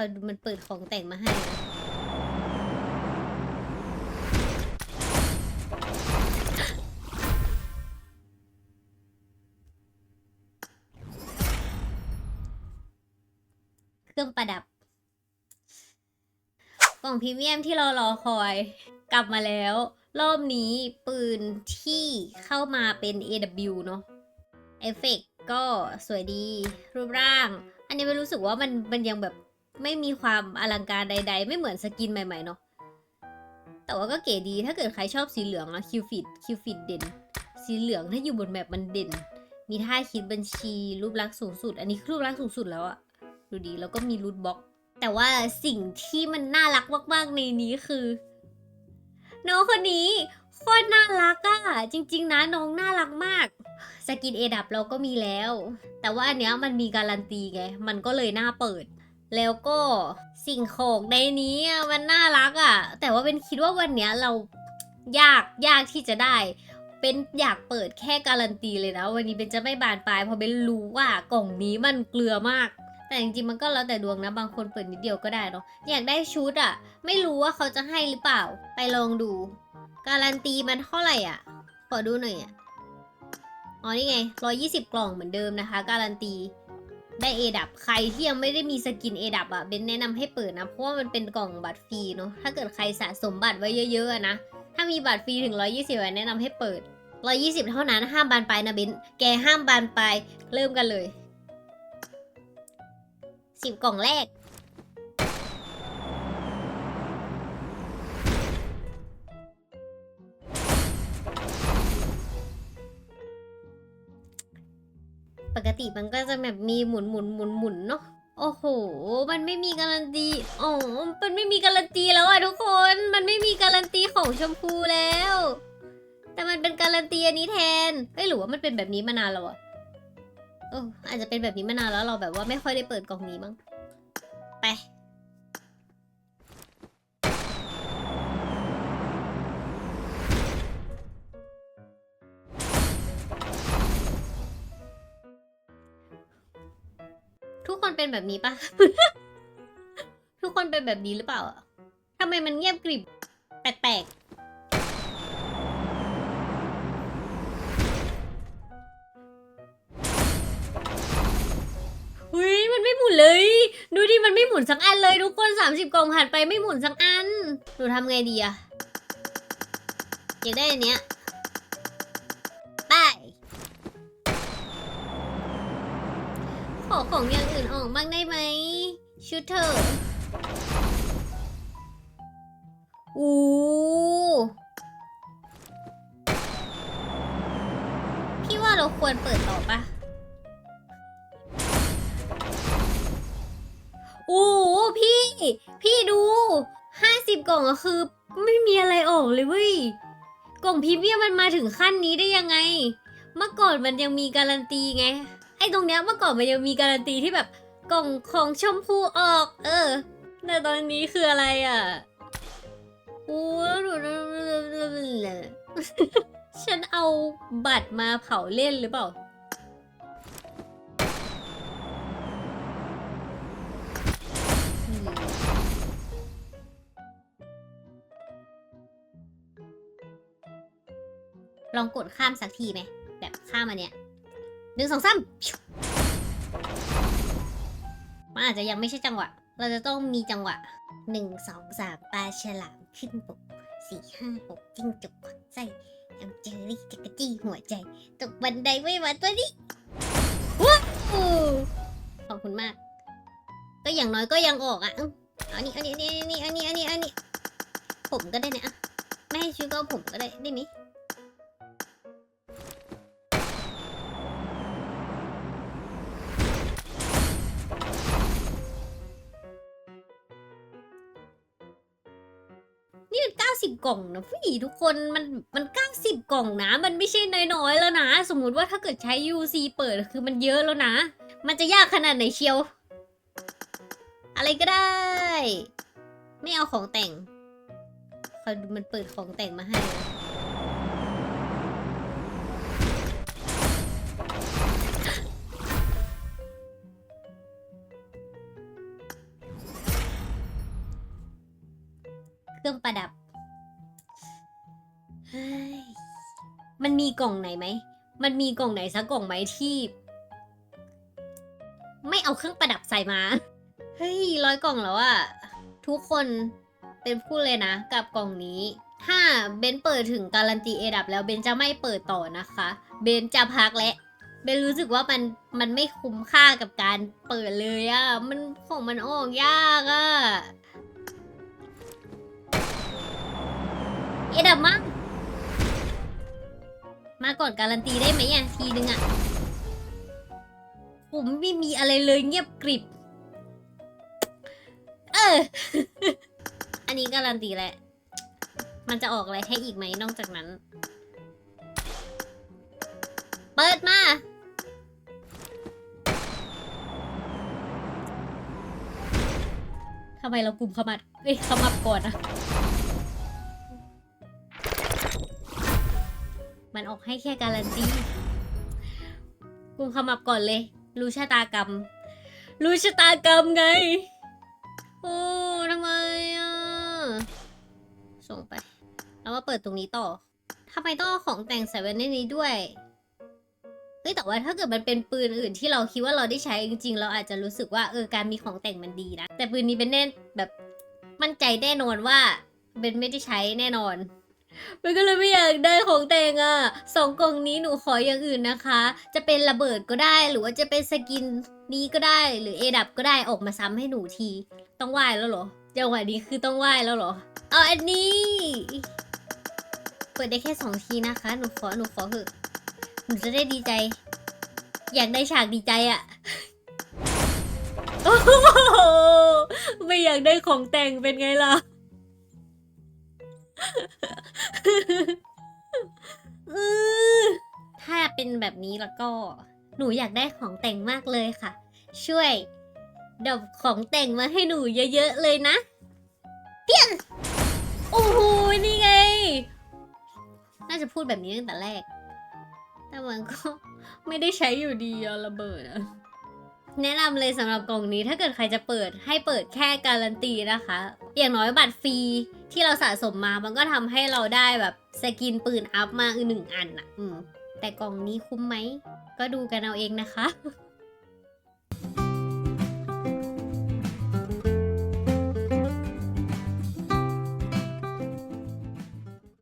อยดูมันเปิดของแต่งมาให้เครื่องประดับ กล่องพรีเมียมที่เรารอคอย กลับมาแล้ว รอบนี้ปืนที่เข้ามาเป็น AW เนอะเอฟเฟกต์ก็สวยดีรูปร่าง อันนี้ไม่รู้สึกว่ามันมันยังแบบ ไม่มีความอลังการใด ๆ ไม่เหมือนสกินใหม่ ๆ เนอะแต่ว่าก็เก๋ดีถ้าเกิดใครชอบสีเหลืองอะคิวฟิตคิวฟิตเด่น สีเหลืองถ้าอยู่บนแมปมันเด่น มีท่าคิดบัญชีรูปลักษณ์สูงสุด อันนี้คือรูปลักษณ์สูงสุดแล้วอะดูดีแล้วก็มีรูทบ็อก แต่ว่าสิ่งที่มันน่ารักมากๆในนี้คือ น้องคนนี้โคตรน่ารักอะจริง ๆ นะน้องน่ารักมากสกินเอดับเราก็มีแล้ว แต่ว่าอันเนี้ยมันมีการันตีไงมันก็เลยน่าเปิด แล้วก็สิ่งของในนี้มันน่ารักอะแต่ว่าเป็นคิดว่าวันเนี้ยเรายากยากที่จะได้ เป็นอยากเปิดแค่การันตีเลยนะ วันนี้เป็นจะไม่บานปลายเพราะเป็นรู้ว่ากล่องนี้มันเกลือมาก แต่จริงๆมันก็แล้วแต่ดวงนะ บางคนเปิดนิดเดียวก็ได้เนาะอยากได้ชุดอะไม่รู้ว่าเขาจะให้หรือเปล่า ไปลองดู การันตีมันเท่าไหร่อะขอดูหน่อยอะอ๋อนี่ไง120 กล่องเหมือนเดิมนะคะ การันตี ได้เอดับใครที่ยังไม่ได้มีสกินเอดับอะเบนแนะนำให้เปิดนะ เพราะว่ามันเป็นกล่องบัตรฟรีเนาะถ้าเกิดใครสะสมบัตรไว้เยอะๆนะ ถ้ามีบัตรฟรีถึง 120แนะนำให้เปิด 120 เท่านั้นห้ามบานปลายนะเบนแกห้ามบานปลายเริ่มกันเลย 10 กล่องแรก ติมันก็จะแบบมีหมุนหมุนหมุนหมุนเนาะโอ้โห มันไม่มีการันตี อ๋อ มันไม่มีการันตีแล้วอะทุกคน มันไม่มีการันตีของชมพูแล้ว แต่มันเป็นการันตีอันนี้แทนเอ้ยหรือว่ามันเป็นแบบนี้มานานแล้วอะเอออาจจะเป็นแบบนี้มานานแล้วเราแบบว่าไม่ค่อยได้เปิดกล่องนี้มั้ง ทุกคนเป็นแบบนี้ปะ ทุกคนเป็นแบบนี้หรือเปล่าอะทำไมมันเงียบกริบ แปลกๆหุยมันไม่หมุนเลย ดูดิ มันไม่หมุนสักอันเลย ทุกคน 30 กล่องผ่านไปไม่หมุนสักอัน หนูทำไงดีอะอยากได้อันเนี้ย ขอของอย่างอื่นออกบ้างได้ไหม ชุดเธออู้พี่ว่าเราควรเปิดต่อปะอู้พี่ พี่ดูห้าสิบกล่องอะคือ ไม่มีอะไรออกเลยเว้ย กล่องพรีเมียมมันมาถึงขั้นนี้ได้ยังไง เมื่อก่อนมันยังมีการันตีไง ไอ้ตรงเนี้ยเมื่อก่อนมันยังมีการันตีที่แบบกล่องของชมพูออก เออ แต่ตอนนี้คืออะไรอะอู้ฉันเอาบัตรมาเผาเล่นหรือเปล่า ลองกดข้ามสักทีไหม แบบข้ามมาเนี่ย หนึ่งสองสามมันอาจจะยังไม่ใช่จังหวะ เราจะต้องมีจังหวะหนึ่งสองสามปลาฉลามขึ้นบกสี่ห้าหกจิ้งจกควักไส้ยำเจอรี่จักรจี้หัวใจ ตกบันไดไม่มาตัวนี้ว้าวขอบคุณมาก ก็อย่างน้อยก็ยังออกอะอื้อเอานี่เอานี่เอานี่เอานี่เอานี่เอานี่ผมก็ได้นะอะไม่ให้ชื่อก็ผมก็ได้ได้ไหม สิบกล่องนะพี่ทุกคนมันมันเก้าสิบกล่องนะ มันไม่ใช่น้อยๆแล้วนะ สมมุติว่าถ้าเกิดใช้ UC เปิดคือมันเยอะแล้วนะ มันจะยากขนาดไหนเชียว อะไรก็ได้ ไม่เอาของแต่งคอยดูมันเปิดของแต่งมาให้นะรื่องประดับ เฮ้ยมันมีกล่องไหนไหม มันมีกล่องไหนสักกล่องไหมที่ ไม่เอาเครื่องประดับใส่มา เฮ้ยร้อยกล่องแล้วอะทุกคนเป็นผู้เลยนะ กับกล่องนี้ ถ้าเบนเปิดถึงการันตีเอดับแล้วเบนจะไม่เปิดต่อนะคะ เบนจะพักและเบนรู้สึกว่ามันมันไม่คุ้มค่ากับการเปิดเลยอะมันของมันออกยากอะเอดับมั้ง มาก่อนการันตีได้ไหมอะทีนึงอะ ผมไม่มีอะไรเลยเงียบกริบ เออ อันนี้การันตีแหละ มันจะออกอะไรให้อีกไหมนอกจากนั้น เปิดมาทำไมเรากลุ่มขมัดเอ้ยขมับก่อนอะ มันอกให้แค่การันตีกลุ่มขมับก่อนเลย รู้ชะตากรรม รู้ชะตากรรมไง โอ้ทำไมอะ ส่งไป แล้วมาเปิดตรงนี้ต่อทำไมต้องเอาของแต่งใส่ไว้ในนี้ด้วยเฮ้ยแต่ว่าถ้าเกิดมันเป็นปืนอื่นที่เราคิดว่าเราได้ใช้จริงๆ เราอาจจะรู้สึกว่าเออการมีของแต่งมันดีนะ แต่ปืนนี้เป็นแน่แบบมั่นใจแน่นอนว่าเบนไม่ได้ใช้แน่นอน มันก็เลยไม่อยากได้ของแต่งอะสองกล่องนี้หนูขออย่างอื่นนะคะ จะเป็นระเบิดก็ได้ หรือว่าจะเป็นสกินนี้ก็ได้ หรือเอดับก็ได้ออกมาซ้ำให้หนูที ต้องไหว้แล้วเหรอจังหวะนี้คือต้องไหว้แล้วเหรอเอาอันนี้ เปิดได้แค่สองทีนะคะ หนูขอหนูขอเถอะหนูจะได้ดีใจ อยากได้ฉากดีใจอะโอ้โหไม่อยากได้ของแต่งเป็นไงล่ะ ถ้าเป็นแบบนี้แล้วก็ หนูอยากได้ของแต่งมากเลยค่ะ ช่วยดอบของแต่งมาให้หนูเยอะๆเลยนะเปี้ยง โอ้โห นี่ไง น่าจะพูดแบบนี้ตั้งแต่แรก แต่มันก็ไม่ได้ใช้อยู่ดีอะระเบิดอะแนะนำเลยสำหรับกล่องนี้ถ้าเกิดใครจะเปิดให้เปิดแค่การันตีนะคะ อย่างน้อยบัตรฟรีที่เราสะสมมามันก็ทำให้เราได้แบบสกินปืนอัพมาอีกหนึ่งอันอะอืมแต่กล่องนี้คุ้มไหม ก็ดูกันเอาเองนะคะ